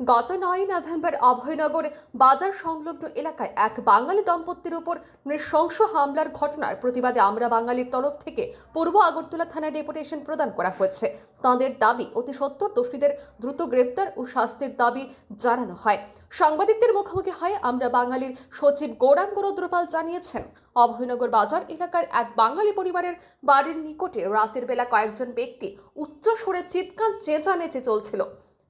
গত নয় নভেম্বর অভয়নগর বাজার সংলগ্ন এলাকায় এক বাঙালি দম্পতির উপর নৃশংস হামলার ঘটনার প্রতিবাদে আমরা বাঙালির তরফ থেকে পূর্ব আগরতলা থানায় ডেপুটেশন প্রদান করা হয়েছে। তাঁদের দাবি, অতি সত্বর দোষীদের দ্রুত গ্রেপ্তার ও শাস্তির দাবি জানানো হয়। সাংবাদিকদের মুখোমুখি হয় আমরা বাঙালির সচিব গৌরাঙ্গ রুদ্রপাল জানিয়েছেন, অভয়নগর বাজার এলাকার এক বাঙালি পরিবারের বাড়ির নিকটে রাতের বেলা কয়েকজন ব্যক্তি উচ্চ সুরে চিৎকার চেঁচামেচে চলছিল।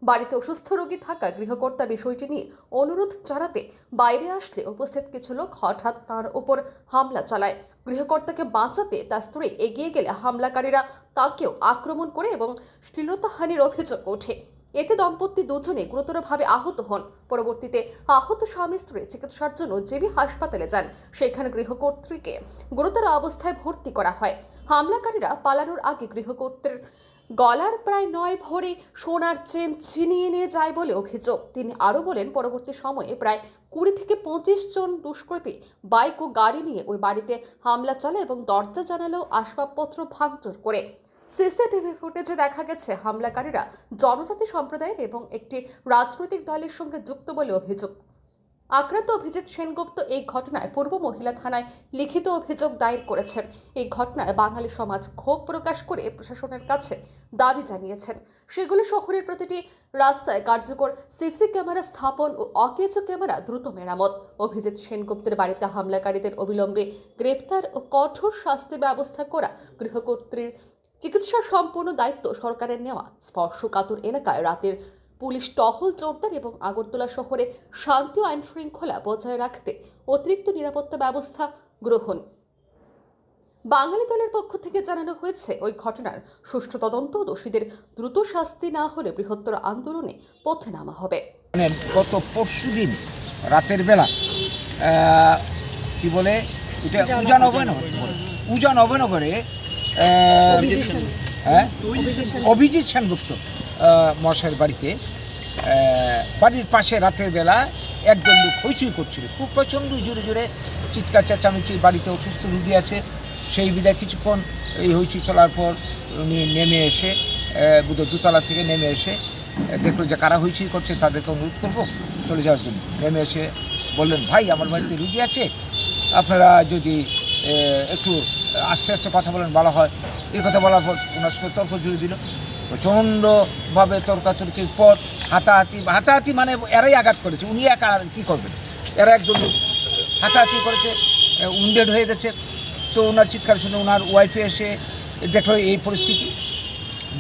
বাড়িতে অসুস্থ রোগী থাকা গৃহকর্তা বিষয়টি নিয়ে অনুরোধ জানাতে বাইরে আসলে উপস্থিত কিছু লোক হঠাৎ তার ওপর হামলা চালায়। গৃহকর্তাকে বাঁচাতে তার স্ত্রী এগিয়ে গেলে হামলাকারীরা তাকেও আক্রমণ করে এবং শ্লীলতাহানির অভিযোগ ওঠে। এতে দম্পতি দুজনে গুরুতরভাবে আহত হন। পরবর্তীতে আহত স্বামী স্ত্রী চিকিৎসার জন্য জেবি হাসপাতালে যান। সেখানে গৃহকর্ত্রীকে গুরুতর অবস্থায় ভর্তি করা হয়। হামলাকারীরা পালানোর আগে গৃহকর্ত্রীর গলার প্রায় নয় ভরে সোনার চেন ছিনিয়ে নিয়ে যায় বলে অভিযোগ। তিনি আরও বলেন, পরবর্তী সময়ে প্রায় কুড়ি থেকে পঁচিশ জন দুষ্কৃতী বাইক ও গাড়ি নিয়ে ওই বাড়িতে হামলা চালায় এবং দরজা জানালেও আসবাবপত্র ভাঙচুর করে। সিসিটিভি ফুটেজে দেখা গেছে, হামলাকারীরা জনজাতি সম্প্রদায়ের এবং একটি রাজনৈতিক দলের সঙ্গে যুক্ত বলে অভিযোগ। আক্রান্ত অভিজিৎ সেনগুপ্ত এই ঘটনায় পূর্ব মহিলা থানায় লিখিত অভিযোগ দায়ের করেছেন। এই ঘটনায় বাঙালি সমাজ ক্ষোভ প্রকাশ করে প্রশাসনের কাছে দাবি জানিয়েছেন। সেগুলো শহরের প্রতিটি রাস্তায় কার্যকর সিসি ক্যামেরা স্থাপন ও অকেজো ক্যামেরা দ্রুত মেরামত। অভিজিৎ সেনগুপ্তের বাড়িতে হামলাকারীদের অবিলম্বে গ্রেপ্তার ও কঠোর শাস্তি ব্যবস্থা করা গৃহকর্ত্রীর চিকিৎসা সম্পূর্ণ দায়িত্ব সরকারের নেওয়া। স্পর্শকাতর এলাকায় রাতের পুলিশ টহল জোরদার এবং আগরতলা শহরে শান্তি ও আইন শৃঙ্খলা বজায় রাখতে অতিরিক্ত নিরাপত্তা ব্যবস্থা গ্রহণ বাঙালি দলের পক্ষ থেকে জানানো হয়েছে ওই ঘটনার সুষ্ঠু তদন্ত ও দোষীদের দ্রুত শাস্তি না হলে বৃহত্তর আন্দোলনে পথে নামা হবে। মানে গত পরশু দিন রাতের বেলা কি বলে এটা উজান অভয়নগর উজান অভয়নগরে হ্যাঁ? অভিজিৎ সেনগুপ্ত মশাইয়ের বাড়িতে বাড়ির পাশে রাতের বেলা একজন লোক হইচই করছিল। খুব প্রচণ্ড জোরে জোরে চিৎকার চেঁচামেচি বাড়িতে অসুস্থ রুগী আছে সেই বিদায় কিছুক্ষণ এই হইচই চলার পর উনি নেমে এসে বোধহয় দোতলা থেকে নেমে এসে দেখল যে কারা হইচই করছে তাদেরকে অনুরোধ করব চলে যাওয়ার জন্য। নেমে এসে বললেন, ভাই, আমার বাড়িতে রুগী আছে। আপনারা যদি একটু আস্তে আস্তে কথা বলেন বলা হয়। এই কথা বলার পর ওনার সঙ্গে তর্ক জুড়ে দিল। প্রচণ্ডভাবে তর্কাতর্কির পর হাতাহাতি হাতাহাতি মানে এরাই আঘাত করেছে। উনি একা আর কী করবেন? এরা একদম হাতাহাতি করেছে উন্ডেড হয়ে গেছে। তো ওনার চিৎকার শুনে ওনার ওয়াইফে এসে দেখল এই পরিস্থিতি।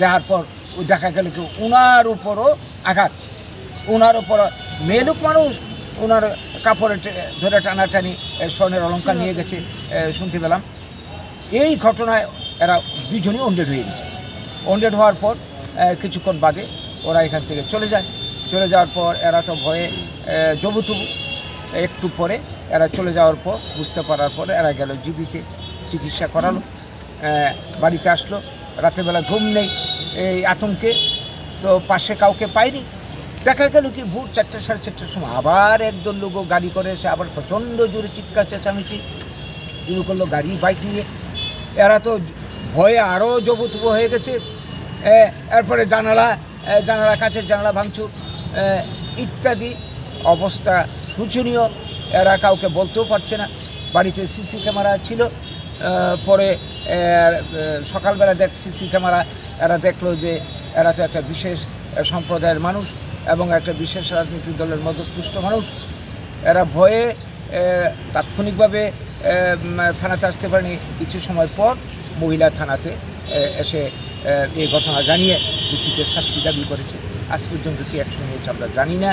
দেখার পর দেখা গেল কি ওনার উপরও আঘাত। ওনার উপর মেয়ে লোক মানুষ ওনার কাপড়ে ধরে টানাটানি স্বর্ণের অলঙ্কার নিয়ে গেছে শুনতে পেলাম। এই ঘটনায় এরা দুজনই অন্ডেড হয়ে গেছে। অন্ডেড হওয়ার পর কিছুক্ষণ বাদে ওরা এখান থেকে চলে যায়। চলে যাওয়ার পর এরা তো ভয়ে জবুতবু। একটু পরে এরা চলে যাওয়ার পর, বুঝতে পারার পরে এরা গেল জীবিতে। চিকিৎসা করালো বাড়িতে আসলো রাতের বেলা ঘুম নেই, এই আতঙ্কে, তো পাশে কাউকে পায়নি দেখা গেল কি, ভোর চারটে, সাড়ে চারটের সময় আবার একদল লোক গাড়ি করে এসে আবার প্রচণ্ড জোরে চিৎকার, চেঁচামেচি শুরু করল গাড়ি, বাইক নিয়ে। এরা তো ভয়ে আরও জবুতবু হয়ে গেছে। এরপরে জানালা জানালা কাছের জানালা ভাঙচুর ইত্যাদি অবস্থা শোচনীয়। এরা কাউকে বলতেও পারছে না। বাড়িতে সিসি ক্যামেরা ছিল। পরে সকালবেলা দেখ, সিসি ক্যামেরা, এরা দেখল যে এরা তো একটা বিশেষ সম্প্রদায়ের মানুষ এবং একটা বিশেষ রাজনৈতিক দলের মদতপুষ্ট মানুষ। এরা ভয়ে তাৎক্ষণিকভাবে থানাতে আসতে পারেনি। কিছু সময় পর মহিলা থানাতে এসে এই ঘটনা জানিয়ে দোষীদের শাস্তি দাবি করেছে। আজ পর্যন্ত কি অ্যাকশন নিয়েছে আমরা জানি না।